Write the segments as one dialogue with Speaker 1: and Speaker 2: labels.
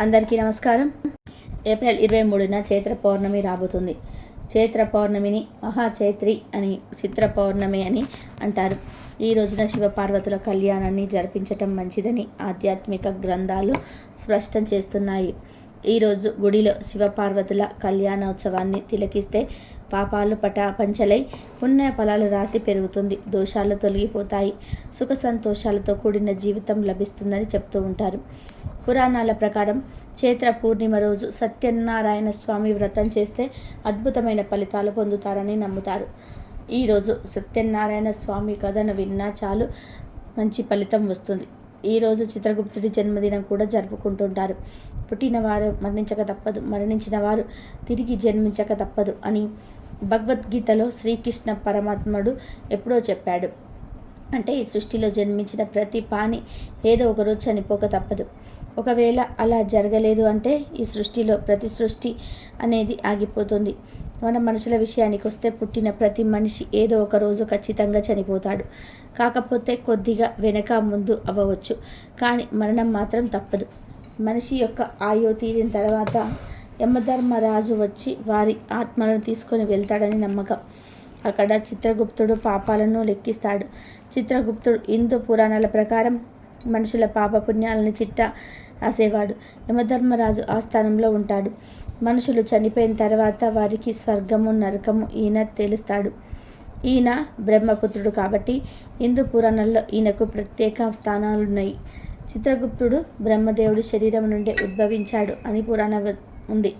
Speaker 1: అందరికీ నమస్కారం. ఏప్రిల్ ఇరవై మూడున చైత్ర పౌర్ణమి రాబోతుంది. చైత్ర పౌర్ణమిని మహాచైత్రి అని చిత్ర పౌర్ణమి అని అంటారు. ఈ రోజున శివపార్వతుల కళ్యాణాన్ని జరిపించటం మంచిదని ఆధ్యాత్మిక గ్రంథాలు స్పష్టం చేస్తున్నాయి. ఈరోజు గుడిలో శివపార్వతుల కళ్యాణోత్సవాన్ని తిలకిస్తే పాపాలు పటాపంచలై పుణ్య ఫలాలు రాసి పెరుగుతుంది. దోషాలు తొలగిపోతాయి. సుఖ సంతోషాలతో కూడిన జీవితం లభిస్తుందని చెప్తూ ఉంటారు. పురాణాల ప్రకారం చైత్ర పూర్ణిమ రోజు సత్యనారాయణ స్వామి వ్రతం చేస్తే అద్భుతమైన ఫలితాలు పొందుతారని నమ్ముతారు. ఈరోజు సత్యనారాయణ స్వామి కథను విన్నా చాలు మంచి ఫలితం వస్తుంది. ఈరోజు చిత్రగుప్తుడి జన్మదినం కూడా జరుపుకుంటుంటారు. పుట్టినవారు మరణించక తప్పదు మరణించిన వారు తిరిగి జన్మించక తప్పదు అని భగవద్గీతలో శ్రీకృష్ణ పరమాత్ముడు ఎప్పుడో చెప్పాడు. అంటే ఈ సృష్టిలో జన్మించిన ప్రతి పాని ఏదో ఒకరోజు చనిపోక తప్పదు. ఒకవేళ అలా జరగలేదు అంటే ఈ సృష్టిలో ప్రతి సృష్టి అనేది ఆగిపోతుంది. మన మనుషుల విషయానికి వస్తే పుట్టిన ప్రతి మనిషి ఏదో ఒక రోజు ఖచ్చితంగా చనిపోతాడు. కాకపోతే కొద్దిగా వెనక ముందు అవ్వవచ్చు. కానీ మరణం మాత్రం తప్పదు. మనిషి యొక్క ఆయో తీరిన తర్వాత యమధర్మరాజు వచ్చి వారి ఆత్మలను తీసుకొని వెళ్తాడని నమ్మకం. అక్కడ చిత్రగుప్తుడు పాపాలను లెక్కిస్తాడు. చిత్రగుప్తుడు హిందూ పురాణాల ప్రకారం మనుషుల పాపపుణ్యాలను చిట్ట రాసేవాడు యమధర్మరాజు ఆస్థానంలో ఉంటాడు. మనుషులు చనిపోయిన తర్వాత వారికి స్వర్గము నరకము ఈయన తెలుస్తాడు. ఈయన బ్రహ్మపుత్రుడు కాబట్టి హిందూ పురాణాల్లో ఈయనకు ప్రత్యేక స్థానాలున్నాయి. చిత్రగుప్తుడు బ్రహ్మదేవుడి శరీరం నుండి ఉద్భవించాడు అని పురాణ ఉంది.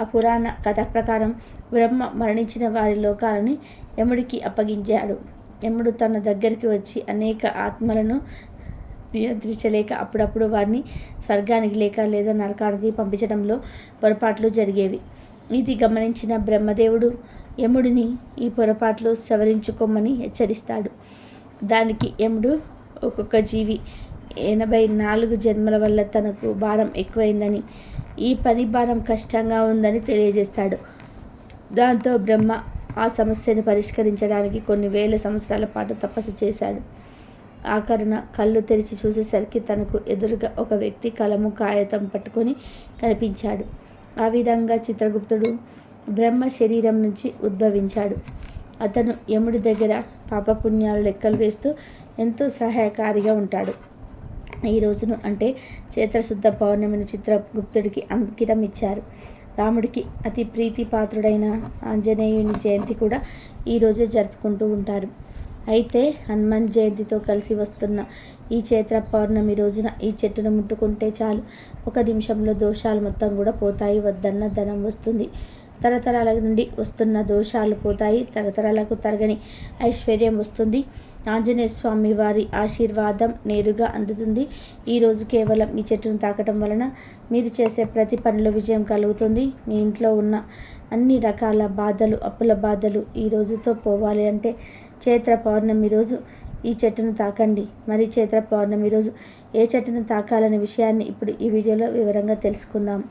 Speaker 1: ఆ పురాణ కథ ప్రకారం బ్రహ్మ మరణించిన వారి లోకాలని యముడికి అప్పగించాడు. యముడు తన దగ్గరికి వచ్చి అనేక ఆత్మలను నియంత్రించలేక అప్పుడప్పుడు వారిని స్వర్గానికి లేక లేదా నరకానికి పంపించడంలో పొరపాట్లు జరిగేవి. ఇది గమనించిన బ్రహ్మదేవుడు యముడిని ఈ పొరపాట్లు సవరించుకోమని హెచ్చరిస్తాడు. దానికి యముడు ఒక్కొక్క జీవి ఎనభై నాలుగు జన్మల వల్ల తనకు భారం ఎక్కువైందని ఈ పని భారం కష్టంగా ఉందని తెలియజేస్తాడు. దాంతో బ్రహ్మ ఆ సమస్యను పరిష్కరించడానికి కొన్ని వేల సంవత్సరాల పాటు తపస్సు చేశాడు. ఆకరణ కళ్ళు తెరిచి చూసేసరికి తనకు ఎదురుగా ఒక వ్యక్తి కలము కాగితం పట్టుకొని కనిపించాడు. ఆ విధంగా చిత్రగుప్తుడు బ్రహ్మ శరీరం నుంచి ఉద్భవించాడు. అతను యముడి దగ్గర పాపపుణ్యాలు లెక్కలు వేస్తూ ఎంతో సహాయకారిగా ఉంటాడు. ఈ రోజును అంటే చైత్రశుద్ధ పౌర్ణమిని చిత్రగుప్తుడికి అంకితం ఇచ్చారు. రాముడికి అతి ప్రీతిపాత్రుడైన ఆంజనేయుని జయంతి కూడా ఈరోజే జరుపుకుంటూ ఉంటారు. అయితే హనుమాన్ జయంతితో కలిసి వస్తున్న ఈ చైత్ర పౌర్ణమి రోజున ఈ చెట్టును ముట్టుకుంటే చాలు. ఒక నిమిషంలో దోషాలు మొత్తం కూడా పోతాయి. వద్దన్న ధనం వస్తుంది. తరతరాల నుండి వస్తున్న దోషాలు పోతాయి. తరతరాలకు తరగని ఐశ్వర్యం వస్తుంది. ఆంజనేయ స్వామి వారి ఆశీర్వాదం నేరుగా అందుతుంది. ఈరోజు కేవలం ఈ చెట్టును తాకటం వలన మీరు చేసే ప్రతి పనిలో విజయం కలుగుతుంది. మీ ఇంట్లో ఉన్న అన్ని రకాల బాధలు అప్పుల బాధలు ఈ రోజుతో పోవాలి అంటే చైత్ర పౌర్ణమి రోజు ఈ చెట్టును తాకండి. మరి చైత్ర పౌర్ణమి రోజు ఏ చెట్టును తాకాలనే విషయాన్ని ఇప్పుడు ఈ వీడియోలో వివరంగా తెలుసుకుందాం.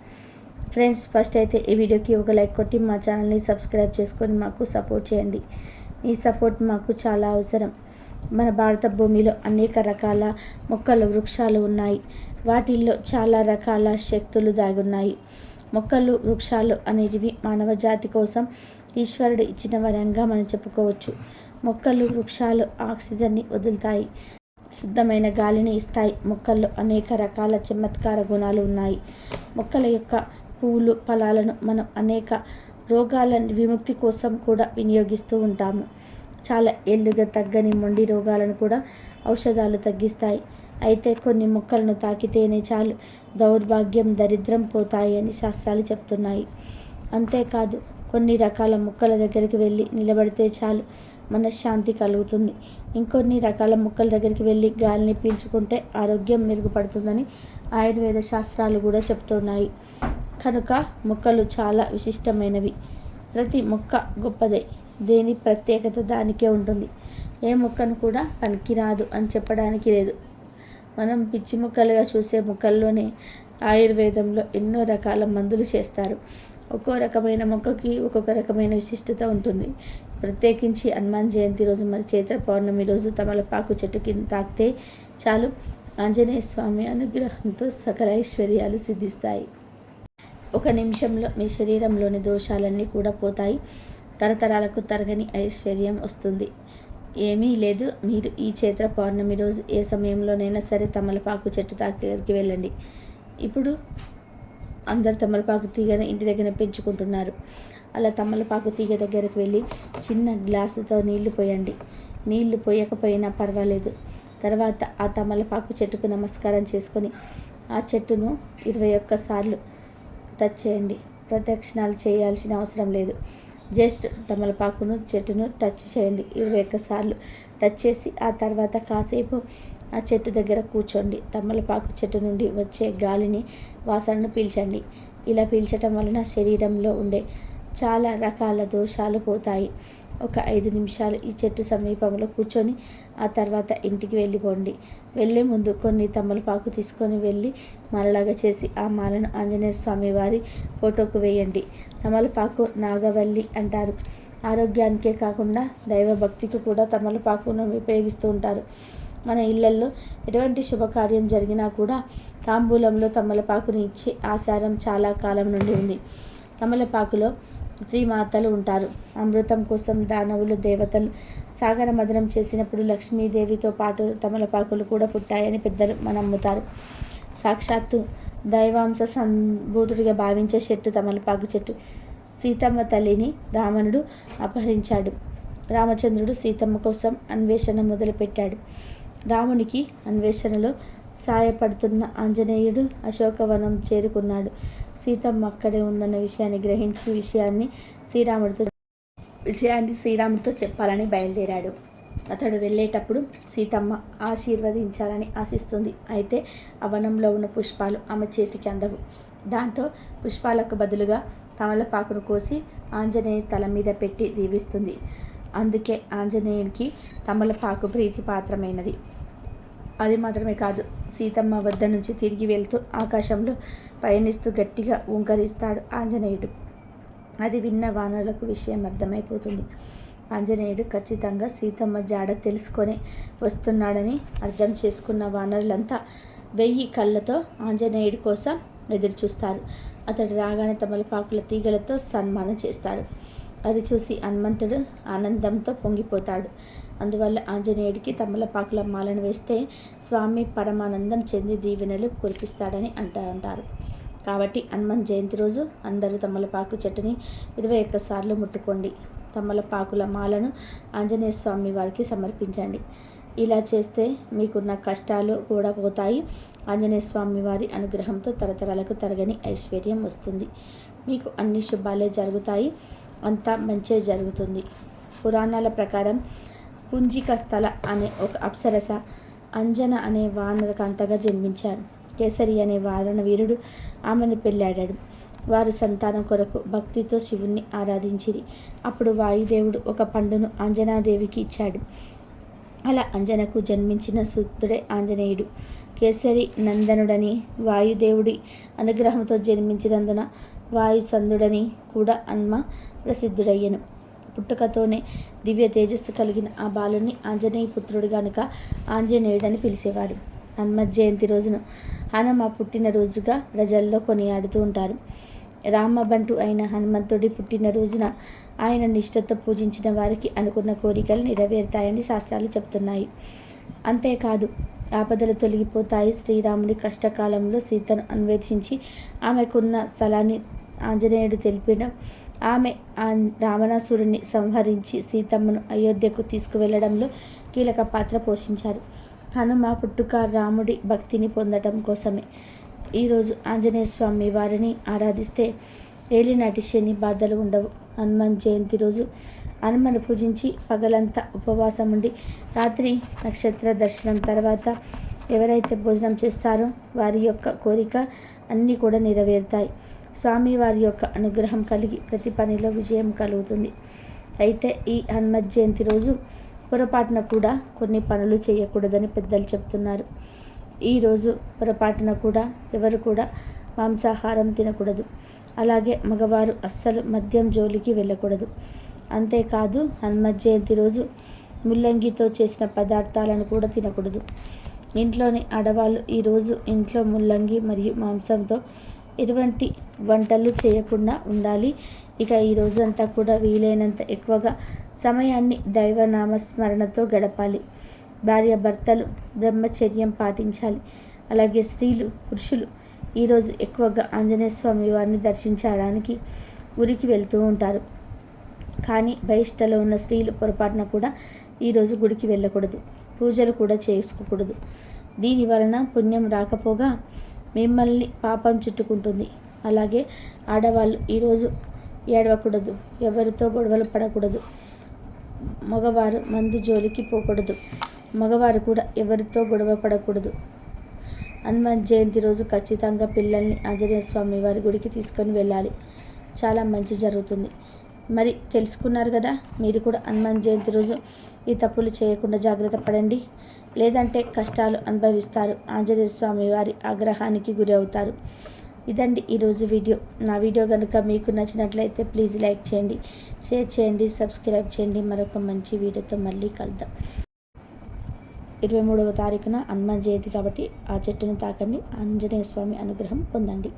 Speaker 1: ఫ్రెండ్స్ ఫస్ట్ అయితే ఈ వీడియోకి ఒక లైక్ కొట్టి మా ఛానల్ని సబ్స్క్రైబ్ చేసుకొని మాకు సపోర్ట్ చేయండి. మీ సపోర్ట్ మాకు చాలా అవసరం. మన భారత భూమిలో అనేక రకాల మొక్కలు వృక్షాలు ఉన్నాయి. వాటిల్లో చాలా రకాల శక్తులు దాగున్నాయి. మొక్కలు వృక్షాలు అనేటివి మానవ జాతి కోసం ఈశ్వరుడు ఇచ్చిన వరంగా మనం చెప్పుకోవచ్చు. మొక్కలు వృక్షాలు ఆక్సిజన్ని వదులుతాయి. శుద్ధమైన గాలిని ఇస్తాయి. మొక్కల్లో అనేక రకాల చమత్కార గుణాలు ఉన్నాయి. మొక్కల యొక్క పువ్వులు ఫలాలను మనం అనేక రోగాల విముక్తి కోసం కూడా వినియోగిస్తూ ఉంటాము. చాలా ఏళ్ళుగా తగ్గని మొండి రోగాలను కూడా ఔషధాలు తగ్గిస్తాయి. అయితే కొన్ని మొక్కలను తాకితేనే చాలు దౌర్భాగ్యం దరిద్రం పోతాయి అని శాస్త్రాలు చెప్తున్నాయి. అంతేకాదు కొన్ని రకాల మొక్కల దగ్గరికి వెళ్ళి నిలబడితే చాలు మనశ్శాంతి కలుగుతుంది. ఇంకొన్ని రకాల మొక్కల దగ్గరికి వెళ్ళి గాలిని పీల్చుకుంటే ఆరోగ్యం మెరుగుపడుతుందని ఆయుర్వేద శాస్త్రాలు కూడా చెప్తున్నాయి. కనుక మొక్కలు చాలా విశిష్టమైనవి. ప్రతి మొక్క గొప్పదే. దేని ప్రత్యేకత దానికే ఉంటుంది. ఏ మొక్కను కూడా పనికిరాదు అని చెప్పడానికి లేదు. మనం పిచ్చి మొక్కలుగా చూసే మొక్కల్లోనే ఆయుర్వేదంలో ఎన్నో రకాల మందులు చేస్తారు. ఒక్కో రకమైన మొక్కకి ఒక్కొక్క రకమైన విశిష్టత ఉంటుంది. ప్రత్యేకించి హనుమాన్ జయంతి రోజు మరి చైత్ర పౌర్ణమి రోజు తమలపాకు చెట్టు కింద తాకితే చాలు. ఆంజనేయ స్వామి అనుగ్రహంతో సకల ఐశ్వర్యాలు సిద్ధిస్తాయి. ఒక నిమిషంలో మీ శరీరంలోని దోషాలన్నీ కూడా పోతాయి. తరతరాలకు తరగని ఐశ్వర్యం వస్తుంది. ఏమీ లేదు. మీరు ఈ చైత్ర పౌర్ణమి రోజు ఏ సమయంలోనైనా సరే తమలపాకు చెట్టు దగ్గరికి వెళ్ళండి. ఇప్పుడు అందరు తమలపాకు తీగను ఇంటి దగ్గర పెంచుకుంటున్నారు. అలా తమలపాకు తీగ దగ్గరకు వెళ్ళి చిన్న గ్లాసుతో నీళ్ళు పోయండి. నీళ్ళు పోయకపోయినా పర్వాలేదు. తర్వాత ఆ తమలపాకు చెట్టుకు నమస్కారం చేసుకొని ఆ చెట్టును ఇరవై ఒక్కసార్లు టచ్ చేయండి. ప్రదక్షిణాలు చేయాల్సిన అవసరం లేదు. జస్ట్ తమలపాకును చెట్టును టచ్ చేయండి. ఇరవై ఒక్కసార్లు టచ్ చేసి ఆ తర్వాత కాసేపు ఆ చెట్టు దగ్గర కూర్చోండి. తమలపాకు చెట్టు నుండి వచ్చే గాలిని వాసనను పీల్చండి. ఇలా పీల్చటం వలన శరీరంలో ఉండే చాలా రకాల దోషాలు పోతాయి. ఒక ఐదు నిమిషాలు ఈ చెట్టు సమీపంలో కూర్చొని ఆ తర్వాత ఇంటికి వెళ్ళిపోండి. వెళ్ళే ముందు కొన్ని తమలపాకు తీసుకొని వెళ్ళి మాలలాగా చేసి ఆ మాలను ఆంజనేయ స్వామి వారి ఫోటోకు వేయండి. తమలపాకు నాగవల్లి అంటారు. ఆరోగ్యానికే కాకుండా దైవభక్తికి కూడా తమలపాకును ఉపయోగిస్తూ ఉంటారు. మన ఇళ్ళల్లో ఎటువంటి శుభకార్యం జరిగినా కూడా తాంబూలంలో తమలపాకుని ఇచ్చే ఆచారం చాలా కాలం నుండి ఉంది. తమలపాకులో త్రిమాతలు ఉంటారు. అమృతం కోసం దానవులు దేవతలు సాగర మదనం చేసినప్పుడు లక్ష్మీదేవితో పాటు తమలపాకులు కూడా పుట్టాయని పెద్దలు నమ్ముతారు సాక్షాత్తు దైవాంశ సంభూతుడిగా భావించే చెట్టు తమలపాకు చెట్టు. సీతమ్మ తల్లిని రావణుడు అపహరించాడు. రామచంద్రుడు సీతమ్మ కోసం అన్వేషణ మొదలుపెట్టాడు. రామునికి అన్వేషణలో సాయపడుతున్న ఆంజనేయుడు అశోకవనం చేరుకున్నాడు. సీతమ్మ అక్కడే ఉందన్న విషయాన్ని గ్రహించి విషయాన్ని శ్రీరాముడితో విషయాన్ని శ్రీరాముడితో చెప్పాలని బయలుదేరాడు. అతడు వెళ్ళేటప్పుడు సీతమ్మ ఆశీర్వదించాలని ఆశిస్తుంది. అయితే ఆ వనంలో ఉన్న పుష్పాలు ఆమె చేతికి అందవు. దాంతో పుష్పాలకు బదులుగా తమలపాకును కోసి ఆంజనేయ తల మీద పెట్టి దీవిస్తుంది. అందుకే ఆంజనేయుడికి తమలపాకు ప్రీతిపాత్రమైనది. అది మాత్రమే కాదు. సీతమ్మ వద్ద నుంచి తిరిగి వెళ్తూ ఆకాశంలో పయనిస్తూ గట్టిగా ఉంకరిస్తాడు ఆంజనేయుడు. అది విన్న వానరులకు విషయం అర్థమైపోతుంది. ఆంజనేయుడు ఖచ్చితంగా సీతమ్మ జాడ తెలుసుకొని వస్తున్నాడని అర్థం చేసుకున్న వానరులంతా వెయ్యి కళ్ళతో ఆంజనేయుడి కోసం ఎదురు చూస్తారు అతడు రాగానే తమలపాకుల తీగలతో సన్మానం చేస్తారు. అది చూసి హనుమంతుడు ఆనందంతో పొంగిపోతాడు. అందువల్ల ఆంజనేయుడికి తమలపాకుల మాలను వేస్తే స్వామి పరమానందం చెంది దీవెనలు కురిపిస్తాడని అంటా అంటారు కాబట్టి హనుమన్ జయంతి రోజు అందరూ తమలపాకు చెట్టుని ఇరవై ఒక్కసార్లు ముట్టుకోండి. తమలపాకుల మాలను ఆంజనేయ స్వామి వారికి సమర్పించండి. ఇలా చేస్తే మీకున్న కష్టాలు కూడా పోతాయి. ఆంజనేయ స్వామి వారి అనుగ్రహంతో తరతరాలకు తరగని ఐశ్వర్యం వస్తుంది. మీకు అన్ని శుభాలే జరుగుతాయి. అంతా మంచే జరుగుతుంది. పురాణాల ప్రకారం పుంజికస్థల అనే ఒక అప్సరస అంజన అనే వానరకాంతగా జన్మించాడు. కేసరి అనే వారణ వీరుడు ఆమెను పెళ్ళాడాడు వారు సంతానం కొరకు భక్తితో శివుణ్ణి ఆరాధించిరి. అప్పుడు వాయుదేవుడు ఒక పండును అంజనాదేవికి ఇచ్చాడు. అలా అంజనకు జన్మించిన సూత్రుడే ఆంజనేయుడు. కేసరి నందనుడని వాయుదేవుడి అనుగ్రహంతో జన్మించినందున వాయుసంధుడని కూడా అన్మ ప్రసిద్ధుడయ్యను. పుట్టుకతోనే దివ్య తేజస్సు కలిగిన ఆ బాలుని ఆంజనేయ పుత్రుడు గనుక ఆంజనేయుడని పిలిచేవాడు. హనుమత్ జయంతి రోజును హనుమ పుట్టినరోజుగా ప్రజల్లో కొనియాడుతూ ఉంటారు. రామబంటు అయిన హనుమంతుడి పుట్టినరోజున ఆయన నిష్ఠతో పూజించిన వారికి అనుకున్న కోరికలు నెరవేరుతాయని శాస్త్రాలు చెబుతున్నాయి. అంతేకాదు ఆపదలు తొలగిపోతాయి. శ్రీరాముడి కష్టకాలంలో సీతను అన్వేషించి ఆమెకున్న స్థలాన్ని ఆంజనేయుడు తెలిపిన ఆమె రావణాసురుని సంహరించి సీతమ్మను అయోధ్యకు తీసుకువెళ్ళడంలో కీలక పాత్ర పోషించారు. హనుమ పుట్టుక రాముడి భక్తిని పొందడం కోసమే. ఈరోజు ఆంజనేయ స్వామి వారిని ఆరాధిస్తే ఏలినాటి శని బాధలు ఉండవు. హనుమాన్ జయంతి రోజు హనుమను పూజించి పగలంతా ఉపవాసం ఉండి రాత్రి నక్షత్ర దర్శనం తర్వాత ఎవరైతే భోజనం చేస్తారో వారి యొక్క కోరిక అన్నీ కూడా నెరవేరుతాయి. స్వామివారి యొక్క అనుగ్రహం కలిగి ప్రతి పనిలో విజయం కలుగుతుంది. అయితే ఈ హనుమత్ జయంతి రోజు పొరపాటున కూడా కొన్ని పనులు చేయకూడదని పెద్దలు చెప్తున్నారు. ఈరోజు పొరపాటున కూడా ఎవరు కూడా మాంసాహారం తినకూడదు. అలాగే మగవారు అస్సలు మద్యం జోలికి వెళ్ళకూడదు. అంతేకాదు హనుమత్ జయంతి రోజు ముల్లంగితో చేసిన పదార్థాలను కూడా తినకూడదు. ఇంట్లోని ఆడవాళ్ళు ఈరోజు ఇంట్లో ముల్లంగి మరియు మాంసంతో ఎటువంటి వంటలు చేయకుండా ఉండాలి. ఇక ఈ రోజంతా కూడా వీలైనంత ఎక్కువగా సమయాన్ని దైవనామస్మరణతో గడపాలి. భార్య భర్తలు బ్రహ్మచర్యం పాటించాలి. అలాగే స్త్రీలు పురుషులు ఈరోజు ఎక్కువగా ఆంజనేయ స్వామి వారిని దర్శించడానికి గురికి వెళ్తూ ఉంటారు. కానీ బహిష్టలో ఉన్న స్త్రీలు పొరపాటున కూడా ఈరోజు గుడికి వెళ్ళకూడదు. పూజలు కూడా చేసుకోకూడదు. దీని వలన పుణ్యం రాకపోగా మిమ్మల్ని పాపం చుట్టుకుంటుంది. అలాగే ఆడవాళ్ళు ఈరోజు ఏడవకూడదు. ఎవరితో గొడవలు పడకూడదు. మగవారు మందు జోలికి పోకూడదు. మగవారు కూడా ఎవరితో గొడవ పడకూడదు. హనుమాన్ జయంతి రోజు ఖచ్చితంగా పిల్లల్ని ఆంజనేయ స్వామి వారి గుడికి తీసుకొని వెళ్ళాలి. చాలా మంచి జరుగుతుంది. మరి తెలుసుకున్నారు కదా మీరు కూడా హనుమాన్ జయంతి రోజు ఈ తప్పులు చేయకుండా జాగ్రత్త పడండి. లేదంటే కష్టాలు అనుభవిస్తారు. ఆంజనేయ స్వామి వారి ఆగ్రహానికి గురి అవుతారు ఇదండి ఈరోజు వీడియో. నా వీడియో కనుక మీకు నచ్చినట్లయితే ప్లీజ్ లైక్ చేయండి షేర్ చేయండి సబ్స్క్రైబ్ చేయండి. మరొక మంచి వీడియోతో మళ్ళీ కలుద్దాం. ఇరవై మూడవ తారీఖున హనుమాన్ జయంతి కాబట్టి ఆ చెట్టును తాకండి. ఆంజనేయ స్వామి అనుగ్రహం పొందండి.